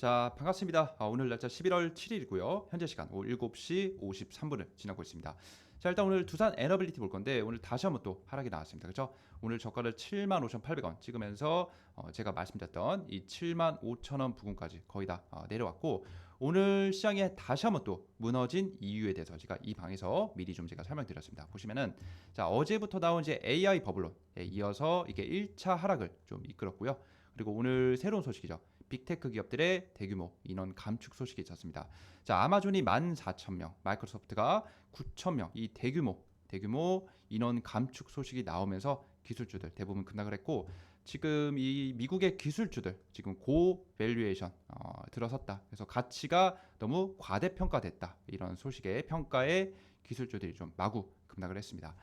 자, 반갑습니다. 아, 오늘 날짜 11월 7일이고요. 현재 시간 오후 7시 53분을 지나고 있습니다. 자, 일단 오늘 두산 에너빌리티 볼 건데 오늘 다시 한번 또 하락이 나왔습니다. 그렇죠? 오늘 저가를 75,800원 찍으면서 어, 제가 말씀드렸던 이 75,000원 부근까지 거의 다 어, 내려왔고 오늘 시장에 다시 한번 또 무너진 이유에 대해서 제가 이 방에서 미리 좀 제가 설명드렸습니다. 보시면은 자, 어제부터 나온 이제 AI 버블론에 이어서 이게 1차 하락을 좀 이끌었고요. 그리고 오늘 새로운 소식이죠. 빅테크 기업들의 대규모 인원 감축 소식이 있었습니다. 자, 아마존이 14,000명, 마이크로소프트가 9,000명, 이 대규모 대규모 인원 감축 소식이 나오면서 기술주들 대부분 급락을 했고 지금 이 미국의 기술주들 지금 고 밸류에이션 어, 들어섰다. 그래서 가치가 너무 과대평가됐다. 이런 소식에 평가에 기술주들이 좀 마구 급락을 했습니다.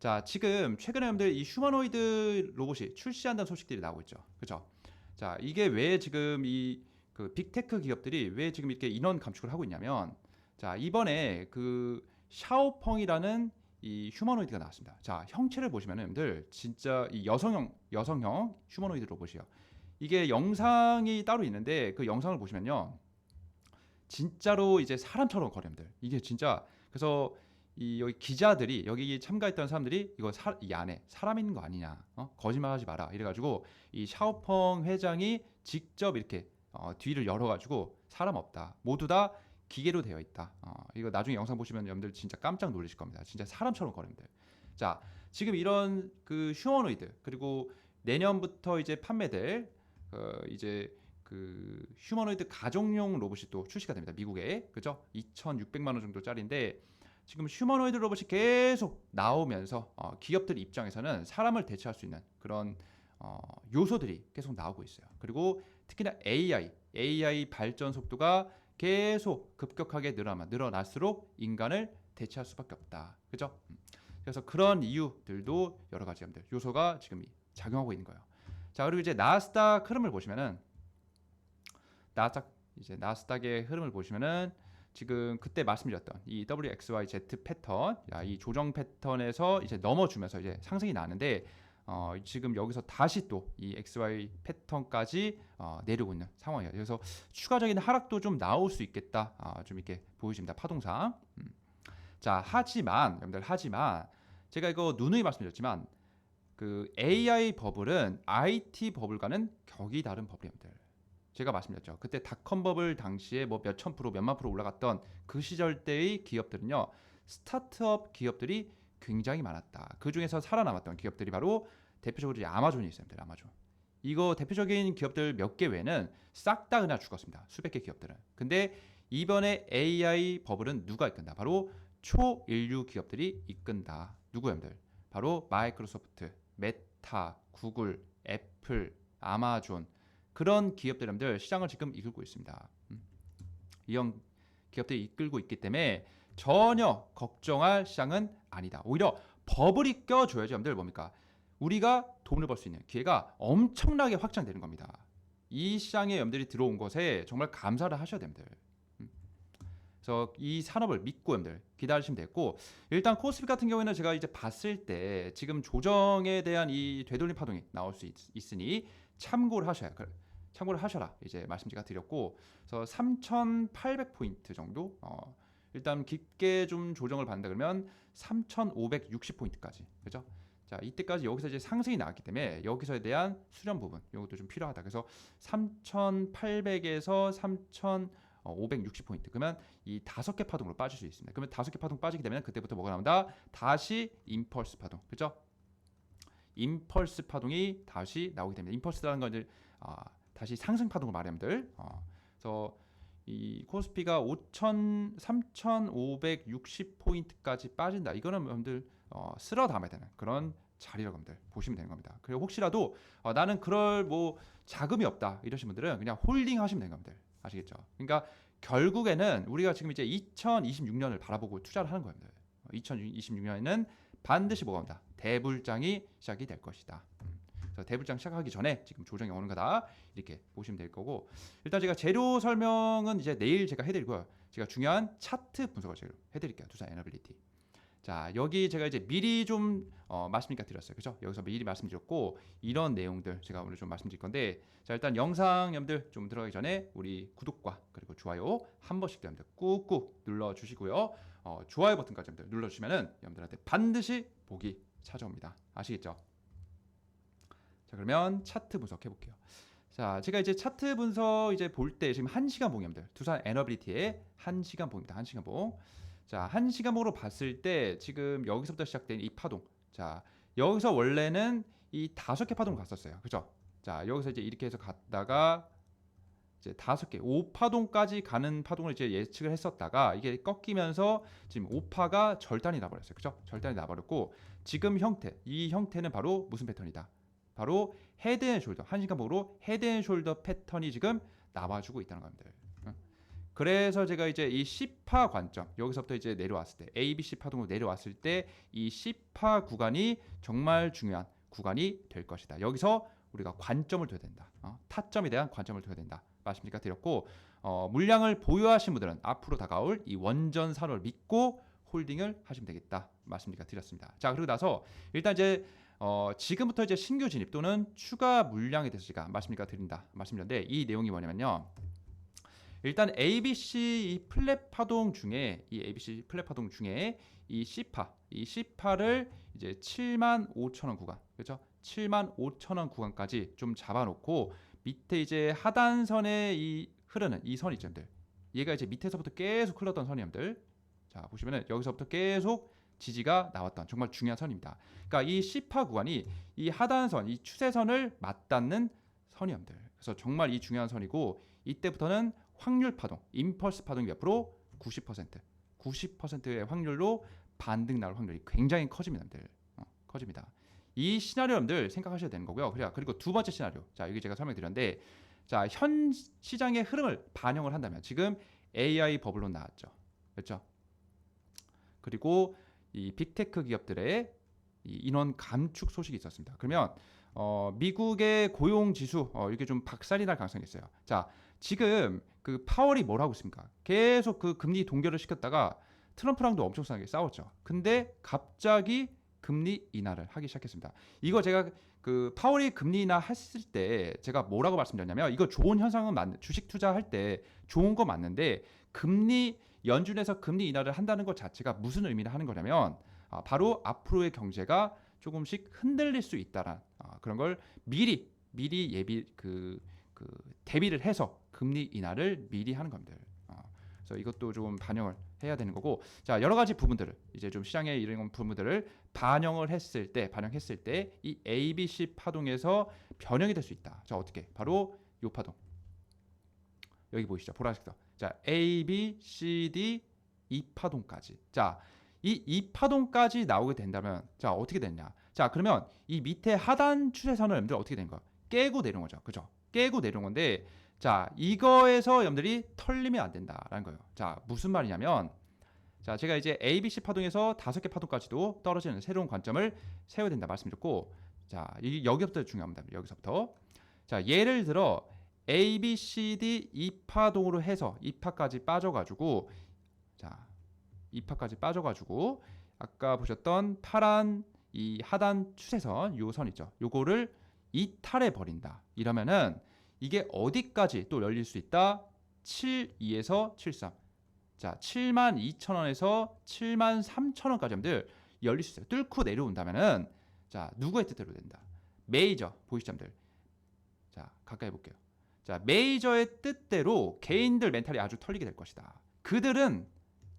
자, 지금 최근에 여러분들 이 휴머노이드 로봇이 출시한다는 소식들이 나오고 있죠. 그렇죠? 자, 이게 왜 지금 이 그 빅테크 기업들이 왜 지금 이렇게 인원 감축을 하고 있냐면 자, 이번에 그 샤오펑이라는 이 휴머노이드가 나왔습니다. 자, 형체를 보시면은 여러분들 진짜 이 여성형 여성형 휴머노이드 로봇이요. 이게 영상이 따로 있는데 그 영상을 보시면요. 진짜로 이제 사람처럼 거려들 이게 진짜 그래서 이 여기 기자들이 여기 참가했던 사람들이 이거 사, 이 안에 사람 있는 거 아니냐 어? 거짓말하지 마라. 이래가지고 이 샤오펑 회장이 직접 이렇게 어, 뒤를 열어가지고 사람 없다. 모두 다 기계로 되어 있다. 어, 이거 나중에 영상 보시면 여러분들 진짜 깜짝 놀라실 겁니다. 진짜 사람처럼 거립니다 자 지금 이런 그 휴머노이드 그리고 내년부터 이제 판매될 어, 이제 그 휴머노이드 가정용 로봇이 또 출시가 됩니다. 미국에. 그죠? 2,600만 원 정도짜리인데 지금 휴머노이드 로봇이 계속 나오면서 어, 기업들 입장에서는 사람을 대체할 수 있는 그런 어, 요소들이 계속 나오고 있어요. 그리고 특히나 AI, AI 발전 속도가 계속 급격하게 늘어나, 늘어날수록 인간을 대체할 수밖에 없다. 그죠? 음. 그래서 그런 이유들도 여러 가지 요소가 지금 작용하고 있는 거예요. 자, 그리고 이제 나스닥 흐름을 보시면은 나스닥 이제 나스닥의 흐름을 보시면은 지금 그때 말씀드렸던 이 WXYZ 패턴, 이 조정 패턴에서 이제 넘어주면서 이제 상승이 나는데 어, 지금 여기서 다시 또 이 XY 패턴까지 어, 내려오고 있는 상황이에요. 그래서 추가적인 하락도 좀 나올 수 있겠다. 어, 좀 이렇게 보여집니다. 파동상. 음. 자, 하지만 여러분들 하지만 제가 이거 누누이 말씀드렸지만 그 AI 버블은 IT 버블과는 격이 다른 버블입니다. 제가 말씀드렸죠. 그때 닷컴 버블 당시에 뭐 몇천 프로, 몇만 프로 올라갔던 그 시절 때의 기업들은요, 스타트업 기업들이 굉장히 많았다. 그 중에서 살아남았던 기업들이 바로 대표적으로 아마존이 있습니다. 아마존. 이거 대표적인 기업들 몇 개 외에는 싹 다 그냥 죽었습니다. 수백 개 기업들은. 근데 이번에 AI 버블은 누가 이끈다? 바로 초인류 기업들이 이끈다. 누구였들? 바로 마이크로소프트, 메타, 구글, 애플, 아마존, 그런 기업들들 시장을 지금 이끌고 있습니다. 음. 이런 기업들이 이끌고 있기 때문에 전혀 걱정할 시장은 아니다. 오히려 버블이 껴줘야지 여러분들 뭡니까? 우리가 돈을 벌 수 있는 기회가 엄청나게 확장되는 겁니다. 이 시장에 여러분들이 들어온 것에 정말 감사를 하셔야 됩니다. 음. 그래서 이 산업을 믿고 여러분들 기다리시면 됐고 일단 코스피 같은 경우에는 제가 이제 봤을 때 지금 조정에 대한 이 되돌림 파동이 나올 수 있, 으니 참고를 하셔야 참고를 하셔라 이제 말씀 제가 드렸고 그래서 3,800 포인트 정도 어, 일단 깊게 좀 조정을 받는다 그러면 3,560 포인트까지 그죠? 자 이때까지 여기서 이제 상승이 나왔기 때문에 여기서에 대한 수렴 부분 이것도 좀 필요하다. 그래서 3,800에서 3,560포인트 그러면 이 다섯 개 파동으로 빠질 수 있습니다. 그러면 다섯 개 파동 빠지게 되면 그때부터 뭐가 나온다? 다시 임펄스 파동 그죠? 임펄스 파동이 다시 나오게 됩니다. 임펄스라는 건 이제 아, 다시 상승 파동을 말하면들. 어, 그래서 이 코스피가 5천 3,560 포인트까지 빠진다. 이거는 여러분들 어, 쓸어 담아야 되는 그런 자리라고 여러분들 보시면 되는 겁니다. 그리고 혹시라도 어, 나는 그럴 뭐 자금이 없다 이러신 분들은 그냥 홀딩 하시면 되는 겁니다. 아시겠죠? 그러니까 결국에는 우리가 지금 이제 2026년을 바라보고 투자를 하는 겁니다. 2026년에는 반드시 뭐가 온다? 대불장이 시작이 될 것이다. 음. 그래서 대불장 시작하기 전에 지금 조정이 오는 거다 이렇게 보시면 될 거고 일단 제가 재료 설명은 이제 내일 제가 해드리고요. 제가 중요한 차트 분석을 제가 해드릴게요. 두산 에너빌리티. 자 여기 제가 이제 미리 좀 어, 말씀드리니까 드렸어요. 그죠? 여기서 미리 말씀드렸고 이런 내용들 제가 오늘 좀 말씀드릴 건데 자 일단 영상 여러분들 좀 들어가기 전에 우리 구독과 그리고 좋아요 한 번씩 여러분들 꾹꾹 눌러 주시고요. 어, 좋아요 버튼까지 여러분들 눌러 주시면은 여러분들한테 반드시 복이 찾아옵니다. 아시겠죠? 자 그러면 차트 분석해 볼게요. 자 제가 이제 차트 분석 이제 볼 때 지금 한 시간 봉 여러분들 두산 에너빌리티의 한 시간 봉입니다. 한 시간 봉. 자, 한 시간으로 봤을 때 지금 여기서부터 시작된 이 파동. 자, 여기서 원래는 이 다섯 개 파동 갔었어요. 그죠? 자, 여기서 이제 이렇게 해서 갔다가 이제 다섯 개, 5파동까지 가는 파동을 이제 예측을 했었다가 이게 꺾이면서 지금 5파가 절단이 나버렸어요. 그죠? 절단이 나버렸고 지금 형태, 이 형태는 바로 무슨 패턴이다? 바로 헤드 앤 숄더, 한 시간 보로 헤드 앤 숄더 패턴이 지금 나와주고 있다는 겁니다. 그래서 제가 이제 이 10파 관점 여기서부터 이제 내려왔을 때 ABC 파동으로 내려왔을 때이 10파 구간이 정말 중요한 구간이 될 것이다. 여기서 우리가 관점을 둬야 된다. 어, 타점에 대한 관점을 둬야 된다. 말씀드리까 드렸고 어, 물량을 보유하신 분들은 앞으로 다가올 이 원전 산업을 믿고 홀딩을 하시면 되겠다. 말씀드리까 드렸습니다. 자 그리고 나서 일단 이제 어, 지금부터 이제 신규 진입 또는 추가 물량에 대해서 제가 말씀드리까 드린다. 말씀드렸는데 이 내용이 뭐냐면요. 일단 ABC 이 플랫 파동 중에 이 ABC 플랫 파동 중에 이 C파 이 C파를 이제 7만 5천 원 구간 그렇죠? 7만 5천 원 구간까지 좀 잡아놓고 밑에 이제 하단선에 이 흐르는 이 선이점들 얘가 이제 밑에서부터 계속 흘렀던 선이점들 자 보시면은 여기서부터 계속 지지가 나왔던 정말 중요한 선입니다. 그러니까 이 C파 구간이 이 하단선 이 추세선을 맞닿는 선이점들 그래서 정말 이 중요한 선이고 이때부터는 확률 파동, 임펄스 파동이 몇 프로? 90%. 90%의 확률로 반등 나올 확률이 굉장히 커집니다. 어, 커집니다. 이 시나리오 여러분들 생각하셔야 되는 거고요. 그래 그리고 두 번째 시나리오. 자, 여기 제가 설명드렸는데 자, 현 시장의 흐름을 반영을 한다면 지금 AI 버블론 나왔죠. 그렇죠? 그리고 이 빅테크 기업들의 이 인원 감축 소식이 있었습니다. 그러면 어, 미국의 고용 지수 어, 이게 좀 박살이 날 가능성이 있어요. 자, 지금 그 파월이 뭘 하고 있습니까? 계속 그 금리 동결을 시켰다가 트럼프랑도 엄청나게 싸웠죠. 근데 갑자기 금리 인하를 하기 시작했습니다. 이거 제가 그 파월이 금리 인하 했을 때 제가 뭐라고 말씀드렸냐면 이거 좋은 현상은 맞는 주식 투자할 때 좋은 거 맞는데 금리 연준에서 금리 인하를 한다는 것 자체가 무슨 의미를 하는 거냐면 아, 바로 앞으로의 경제가 조금씩 흔들릴 수 있다란 아, 그런 걸 미리 미리 예비 그, 그 대비를 해서 금리 인하를 미리 하는 겁니다. 어, 그래서 이것도 좀 반영을 해야 되는 거고 자 여러 가지 부분들을 이제 좀 시장에 이런 부분들을 반영을 했을 때 반영했을 때 이 ABC 파동에서 변형이 될 수 있다. 자 어떻게? 바로 요 파동 여기 보이시죠? 보라색도 자 A, B, C, D 이 파동까지 자 이 이 파동까지 나오게 된다면 자 어떻게 됐냐? 자 그러면 이 밑에 하단 추세선을 여러분들 어떻게 된 거야? 깨고 내려온 거죠, 그죠? 깨고 내려온 건데 자, 이거에서 여러분들이 털리면 안 된다라는 거예요. 자, 무슨 말이냐면 자, 제가 이제 ABC 파동에서 다섯 개 파동까지도 떨어지는 새로운 관점을 세워야 된다 말씀드렸고 자, 이 여기부터 중요합니다. 여기서부터. 자, 예를 들어 A, B, C, D 이 파동으로 해서 이 파까지 빠져 가지고 자, 이 파까지 빠져 가지고 아까 보셨던 파란 이 하단 추세선 요 선 있죠. 요거를 이탈해 버린다. 이러면은 이게 어디까지 또 열릴 수 있다? 72에서 73. 자, 7만 2천 원에서 7만 3천 원까지 들 열릴 수 있어요. 뚫고 내려온다면은 자, 누구의 뜻대로 된다? 메이저 보이시점들. 자, 가까이 볼게요. 자, 메이저의 뜻대로 개인들 멘탈이 아주 털리게 될 것이다. 그들은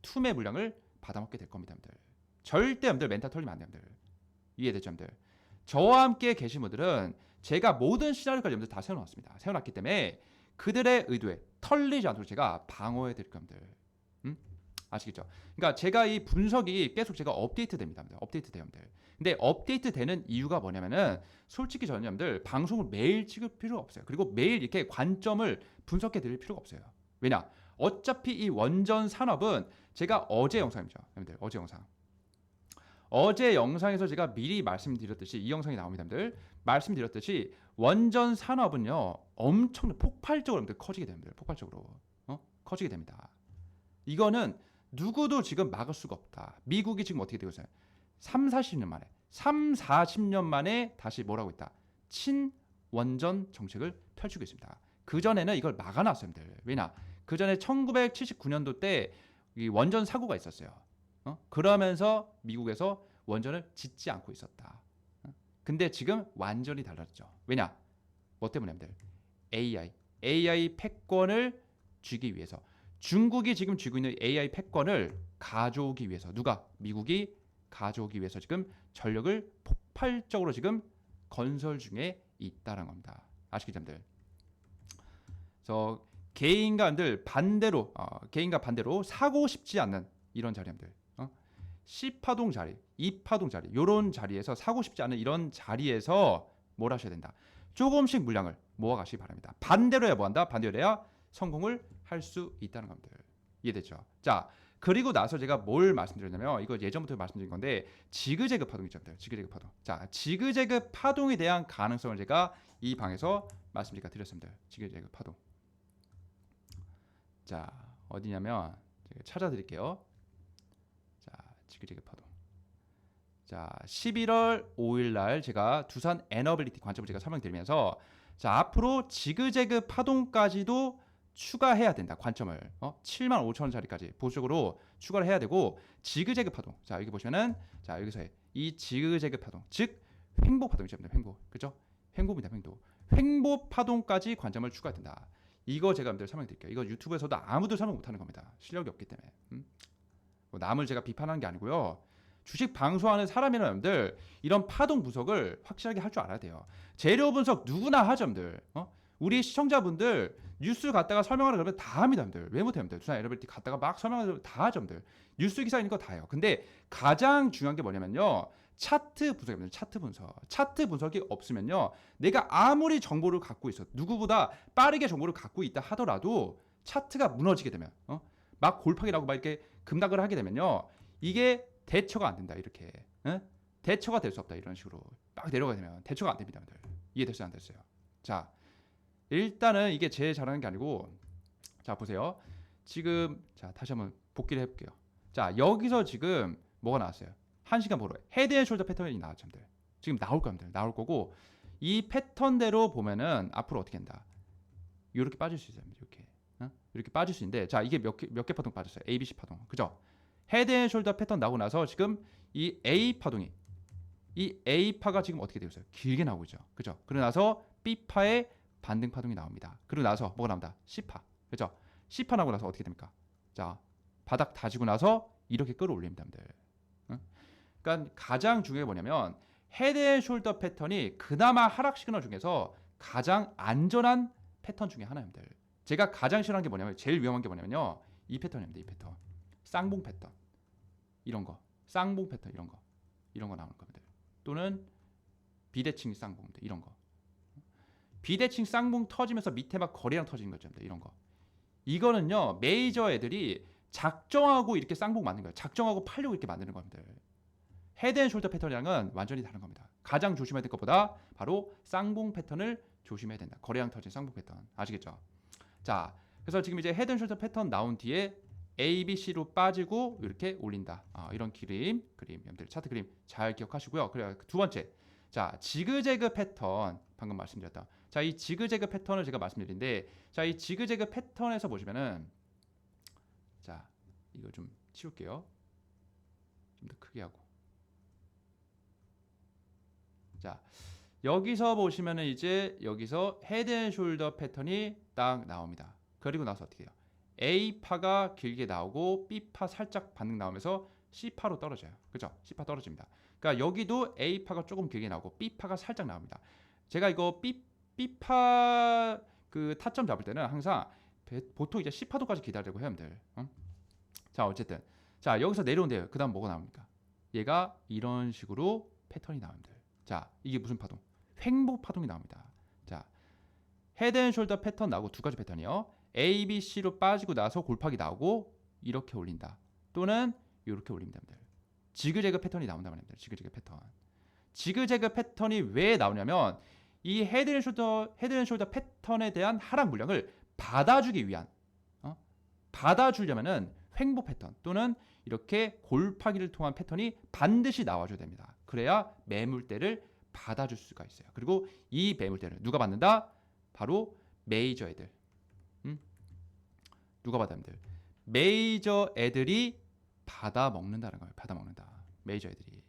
투매 물량을 받아먹게 될 겁니다, 여러분들. 절대 여러분들 멘탈 털리면 안 돼요, 여러분들. 이해되죠, 여러분들? 저와 함께 계신 분들은 제가 모든 시나리오까지 여러분들 다 세워놨습니다. 세워놨기 때문에 그들의 의도에 털리지 않도록 제가 방어해 드릴 겁니다. 음? 아시겠죠? 그러니까 제가 이 분석이 계속 제가 업데이트 됩니다. 업데이트 돼요. 여러분들. 근데 업데이트 되는 이유가 뭐냐면은 솔직히 저는 여러분들 방송을 매일 찍을 필요가 없어요. 그리고 매일 이렇게 관점을 분석해 드릴 필요가 없어요. 왜냐? 어차피 이 원전 산업은 제가 어제 영상이죠. 여러분들 어제 영상. 어제 영상에서 제가 미리 말씀드렸듯이 이 영상이 나옵니다. 여러분들. 말씀드렸듯이 원전 산업은요 엄청 폭발적으로 커지게 됩니다. 폭발적으로 어? 커지게 됩니다. 이거는 누구도 지금 막을 수가 없다. 미국이 지금 어떻게 되고 있어요? 3, 40년 만에 3, 40년 만에 다시 뭐라고 있다. 친 원전 정책을 펼치고 있습니다. 그 전에는 이걸 막아놨어요, 들 왜냐? 그 전에 1979년도 때 이 원전 사고가 있었어요. 어? 그러면서 미국에서 원전을 짓지 않고 있었다. 어? 근데 지금 완전히 달라졌죠. 왜냐? 뭐 때문에? AI, AI 패권을 쥐기 위해서 중국이 지금 쥐고 있는 AI 패권을 가져오기 위해서 누가 미국이 가져오기 위해서 지금 전력을 폭발적으로 지금 건설 중에 있다는 겁니다. 아시겠죠, 여러분들? 그래서 개인간들 반대로 어, 개인과 반대로 사고 싶지 않는 이런 자리들 어? C파동 자리, E파동 자리 이런 자리에서 사고 싶지 않은 이런 자리에서 뭘 하셔야 된다. 조금씩 물량을 모아가시기 바랍니다. 반대로 해야 뭐한다? 반대로 해야 성공을 할 수 있다는 겁니다. 이해됐죠? 자 그리고 나서 제가 뭘 말씀드렸냐면 이거 예전부터 말씀드린 건데 지그재그 파동 있죠, 지그재그 파동. 자 지그재그 파동에 대한 가능성을 제가 이 방에서 말씀드리까 드렸습니다. 지그재그 파동. 자 어디냐면 제가 찾아드릴게요. 자 지그재그 파동. 자 11월 5일 날 제가 두산 에너빌리티 관점을 제가 설명드리면서 자 앞으로 지그재그 파동까지도 추가해야 된다 관점을. 어? 7만 5천 원짜리까지 보수적으로 추가를 해야 되고 지그재그 파동. 자 여기 보시면은 자 여기서 이 지그재그 파동 즉 횡보 파동이죠 횡보. 그죠? 횡보입니다 횡보. 횡보 파동까지 관점을 추가해야 된다. 이거 제가 여러분들 설명드릴게요. 이거 유튜브에서도 아무도 설명 못하는 겁니다. 실력이 없기 때문에. 음? 뭐 남을 제가 비판하는 게 아니고요 주식 방송하는 사람이나 여러분들 이런 파동 분석을 확실하게 할 줄 알아야 돼요 재료 분석 누구나 하죠 여러분들 어? 우리 시청자분들 뉴스 갖다가 설명하라 그러면 다 합니다, 여러분들. 왜 못해요, 여러분들? 두산 에너빌티 갖다가 막 설명하면 다 하죠, 여러분들. 뉴스 기사 거다 해요. 근데 가장 중요한 게 뭐냐면요. 차트 분석입니다. 차트 분석. 차트 분석이 없으면요. 내가 아무리 정보를 갖고 있어. 누구보다 빠르게 정보를 갖고 있다 하더라도 차트가 무너지게 되면 어? 막 골팡이라고 막 이렇게 급락을 하게 되면요. 이게 대처가 안 된다. 이렇게. 어? 대처가 될 수 없다. 이런 식으로 막 내려가게 되면 대처가 안 됩니다, 여러분들. 이해됐어요, 안 됐어요? 자, 일단은 이게 제 잘하는 게 아니고 자 보세요. 지금 자 다시 한번 복기를 해 볼게요. 자 여기서 지금 뭐가 나왔어요? 한 시간 보러 헤드 앤 숄더 패턴이 나왔죠, 들 지금 나올 겁니다. 나올 거고 이 패턴대로 보면은 앞으로 어떻게 된다? 이렇게 빠질 수 있어요. 이렇게 어? 이렇게 빠질 수 있는데 자 이게 몇 개 몇 개 파동 빠졌어요? A, B, C 파동 그죠? 헤드 앤 숄더 패턴 나오고 나서 지금 이 A 파동이 이 A 파가 지금 어떻게 되고 있어요? 길게 나오고 있죠, 그죠? 그러고 나서 B 파의 반등 파동이 나옵니다. 그리고 나서 뭐가 나옵니다? C파. 그죠? C파 나고 나서 어떻게 됩니까? 자, 바닥 다지고 나서 이렇게 끌어올립니다. 응? 그러니까 가장 중요한 게 뭐냐면 헤드 앤 숄더 패턴이 그나마 하락 시그널 중에서 가장 안전한 패턴 중에 하나입니다. 제가 가장 싫어하는 게 뭐냐면 제일 위험한 게 뭐냐면요. 이 패턴입니다. 이 패턴. 쌍봉 패턴. 이런 거. 쌍봉 패턴 이런 거. 이런 거 나오는 겁니다. 또는 비대칭 쌍봉들 이런 거. 비대칭 쌍봉 터지면서 밑에 막 거래량 터지는 거죠. 이런 거. 이거는요. 메이저 애들이 작정하고 이렇게 쌍봉 만든 거예요. 작정하고 팔려고 이렇게 만드는 겁니다. 헤드앤숄더 패턴이랑은 완전히 다른 겁니다. 가장 조심해야 될 것보다 바로 쌍봉 패턴을 조심해야 된다. 거래량 터진 쌍봉 패턴. 아시겠죠? 자, 그래서 지금 이제 헤드앤숄더 패턴 나온 뒤에 A, B, C로 빠지고 이렇게 올린다. 아, 이런 그림, 그림, 여러분들 차트 그림 잘 기억하시고요. 그래 두 번째, 자 지그재그 패턴 방금 말씀드렸다. 자, 이 지그재그 패턴을 제가 말씀드린데 자, 이 지그재그 패턴에서 보시면은 자, 이거 좀 치울게요. 좀 더 크게 하고. 자, 여기서 보시면은 이제 여기서 헤드앤숄더 패턴이 딱 나옵니다. 그리고 나서 어떻게 해요? A파가 길게 나오고 B파 살짝 반등 나오면서 C파로 떨어져요. 그죠? C파 떨어집니다. 그러니까 여기도 A파가 조금 길게 나오고 B파가 살짝 나옵니다. 제가 이거 B B파 그 타점 잡을 때는 항상 보통 이제 C파도까지 기다리고 해야 돼. 어? 자 어쨌든 자 여기서 내려온대요. 그 다음 뭐가 나옵니까? 얘가 이런 식으로 패턴이 나옵니다. 자 이게 무슨 파동? 횡보 파동이 나옵니다. 자 헤드앤숄더 패턴 나오고 두 가지 패턴이요. A, B, C로 빠지고 나서 골팍이 나오고 이렇게 올린다. 또는 이렇게 올립니다. 지그재그 패턴이 나온단 말입니다. 지그재그 패턴. 지그재그 패턴이 왜 나오냐면 이 헤드앤숄더 헤드앤숄더 패턴에 대한 하락 물량을 받아주기 위한 어? 받아주려면은 횡보 패턴 또는 이렇게 골파기를 통한 패턴이 반드시 나와줘야 됩니다. 그래야 매물대를 받아줄 수가 있어요. 그리고 이 매물대를 누가 받는다? 바로 메이저 애들. 음? 누가 받아들? 메이저 애들이 받아 먹는다는 거예요. 받아 먹는다. 메이저 애들이.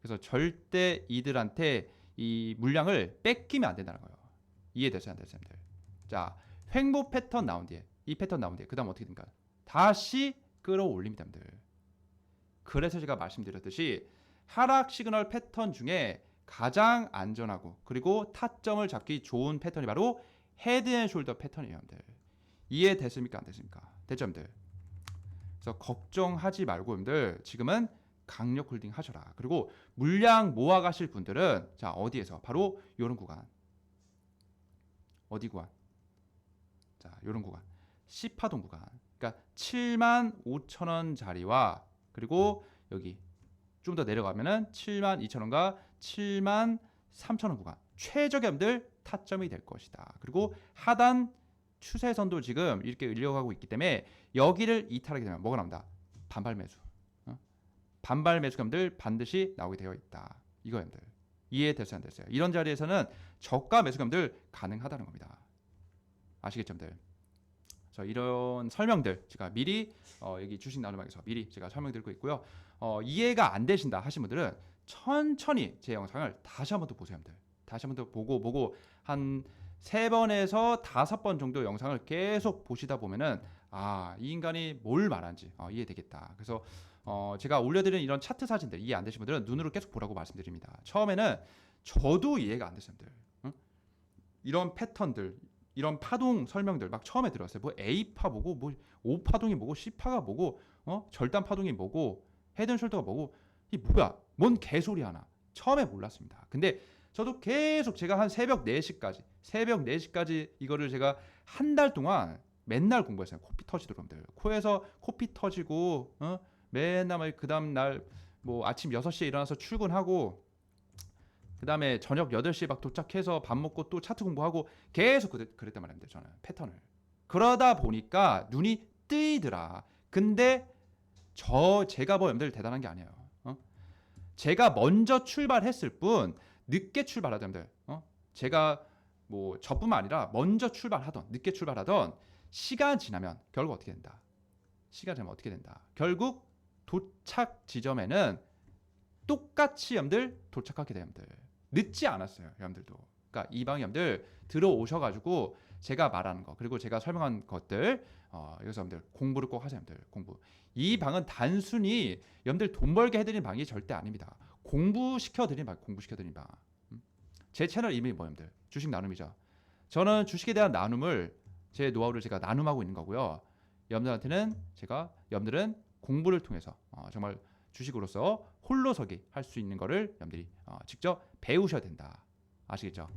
그래서 절대 이들한테 이 물량을 뺏기면 안 된다는 거예요. 이해되세요, 안 되세요, 여러분들? 자, 횡보 패턴 나온 뒤에 이 패턴 나온 뒤에 그다음 어떻게 됩니까? 다시 끌어올립니다. 그래서 제가 말씀드렸듯이 하락 시그널 패턴 중에 가장 안전하고 그리고 타점을 잡기 좋은 패턴이 바로 헤드앤숄더 패턴이에요, 여러분들. 이해됐습니까? 안 됐습니까? 여러분들? 그래서 걱정하지 말고 여러분들 지금은 강력 홀딩 하셔라. 그리고 물량 모아 가실 분들은 자, 어디에서? 바로 요런 구간. 어디 구간? 자, 요런 구간. 10파동 구간. 그러니까 7만 5천 원짜리와 그리고 여기 좀 더 내려가면은 7만 2천 원과 7만 3천 원 구간. 최저점들 타점이 될 것이다. 그리고 하단 추세선도 지금 이렇게 밀려가고 있기 때문에 여기를 이탈하게 되면 뭐가 나온다? 반발 매수. 어? 반발 매수감들 반드시 나오게 되어 있다. 이거였들 이해됐어요, 안 됐어요? 이런 자리에서는 저가 매수감들 가능하다는 겁니다. 아시겠죠, 여러분들? 자, 이런 설명들 제가 미리 어, 여기 주식 나눔방에서 미리 제가 설명드리고 있고요. 어, 이해가 안 되신다 하신 분들은 천천히 제 영상을 다시 한 번 더 보세요, 여러분들. 다시 한 번 더 보고 보고 한 세 번에서 다섯 번 정도 영상을 계속 보시다 보면은 아, 이 인간이 뭘 말하는지 어, 이해되겠다. 그래서 어, 제가 올려드리는 이런 차트 사진들 이해 안 되신 분들은 눈으로 계속 보라고 말씀드립니다. 처음에는 저도 이해가 안 됐어요. 여러분들. 응? 이런 패턴들, 이런 파동 설명들 막 처음에 들었어요. 뭐 A파 보고 뭐 O파동이 뭐고 C파가 뭐고 어? 절단 파동이 뭐고 헤드앤숄더가 뭐고 이 뭐야? 뭔 개소리 하나. 처음에 몰랐습니다. 근데 저도 계속 제가 한 새벽 4시까지 새벽 4시까지 이거를 제가 한 달 동안 맨날 공부했어요. 코피 터지도록 여러분들. 코에서 코피 터지고 어? 맨날 그 다음 날 뭐 아침 6시에 일어나서 출근하고 그 다음에 저녁 8시에 막 도착해서 밥 먹고 또 차트 공부하고 계속 그랬, 그랬단 말입니다. 저는 패턴을. 그러다 보니까 눈이 뜨이더라. 근데 저 제가 뭐 여러분들 대단한 게 아니에요. 어? 제가 먼저 출발했을 뿐 늦게 출발하던 여러분들. 어? 제가 뭐 저뿐만 아니라 먼저 출발하던 늦게 출발하던 시간 지나면 결국 어떻게 된다? 시간 지나면 어떻게 된다? 결국 도착 지점에는 똑같이 여러분들 도착하게 돼요, 여러분들. 늦지 않았어요, 여러분들도. 그러니까 이 방염들 들어오셔가지고 제가 말하는 거 그리고 제가 설명한 것들 어, 여기서 여러분들 공부를 꼭 하세요, 여러분들 공부. 이 방은 단순히 여러분들 돈 벌게 해드리는 방이 절대 아닙니다. 공부시켜 드리는 방, 공부시켜 드리는 방. 음? 제 채널 이름이 뭐 여러분들 주식 나눔이죠. 저는 주식에 대한 나눔을 제 노하우를 제가 나눔하고 있는 거고요. 여러분들한테는 제가 여러분들은 공부를 통해서 어, 정말 주식으로서 홀로서기 할 수 있는 거를 여러분들이 어, 직접 배우셔야 된다. 아시겠죠?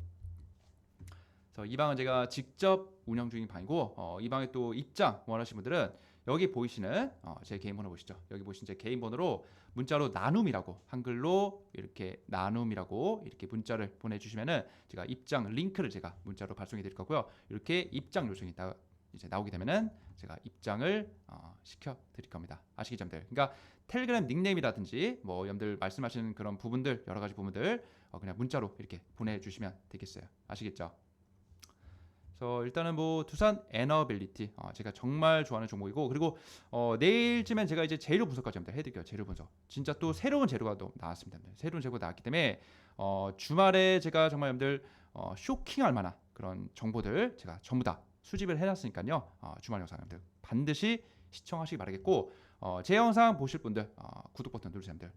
그래서 이 방은 제가 직접 운영 중인 방이고 어, 이 방에 또 입장 원하시는 분들은 여기 보이시는 어, 제 개인 번호 보시죠. 여기 보시는 제 개인 번호로 문자로 나눔이라고 한글로 이렇게 나눔이라고 이렇게 문자를 보내주시면은 제가 입장 링크를 제가 문자로 발송해 드릴 거고요. 이렇게 입장 요청이 나, 이제 나오게 되면은 제가 입장을 어, 시켜 드릴 겁니다. 아시겠죠, 여러분들? 그러니까 텔레그램 닉네임이라든지 뭐 여러분들 말씀하시는 그런 부분들 여러 가지 부분들 어, 그냥 문자로 이렇게 보내주시면 되겠어요. 아시겠죠? 그래서 일단은 뭐 두산 에너빌리티 어, 제가 정말 좋아하는 종목이고 그리고 어, 내일쯤엔 제가 이제 재료 분석까지 합니다. 해드릴게요. 재료 분석. 진짜 또 새로운 재료가 또 나왔습니다. 여러분들. 새로운 재료가 나왔기 때문에 어, 주말에 제가 정말 여러분들 어, 쇼킹할 만한 그런 정보들 제가 전부 다 수집을 해놨으니까요. 어, 주말 영상 여러분들 반드시 시청하시기 바라겠고 어, 제 영상 보실 분들 어, 구독 버튼 누르세요. 여러분들.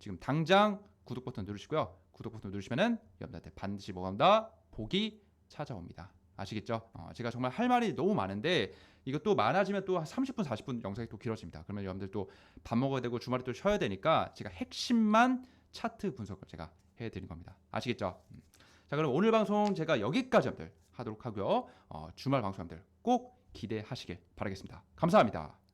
지금 당장 구독 버튼 누르시고요. 구독 버튼 누르시면은 여러분들한테 반드시 뭐가 온다 복이 찾아옵니다. 아시겠죠? 어, 제가 정말 할 말이 너무 많은데 이것도 많아지면 또 30분, 40분 영상이 또 길어집니다. 그러면 여러분들 또 밥 먹어야 되고 주말에 또 쉬어야 되니까 제가 핵심만 차트 분석을 제가 해드린 겁니다. 아시겠죠? 음. 자 그럼 오늘 방송 제가 여기까지 하도록 하고요. 어, 주말 방송 여러분들 꼭 기대하시길 바라겠습니다. 감사합니다.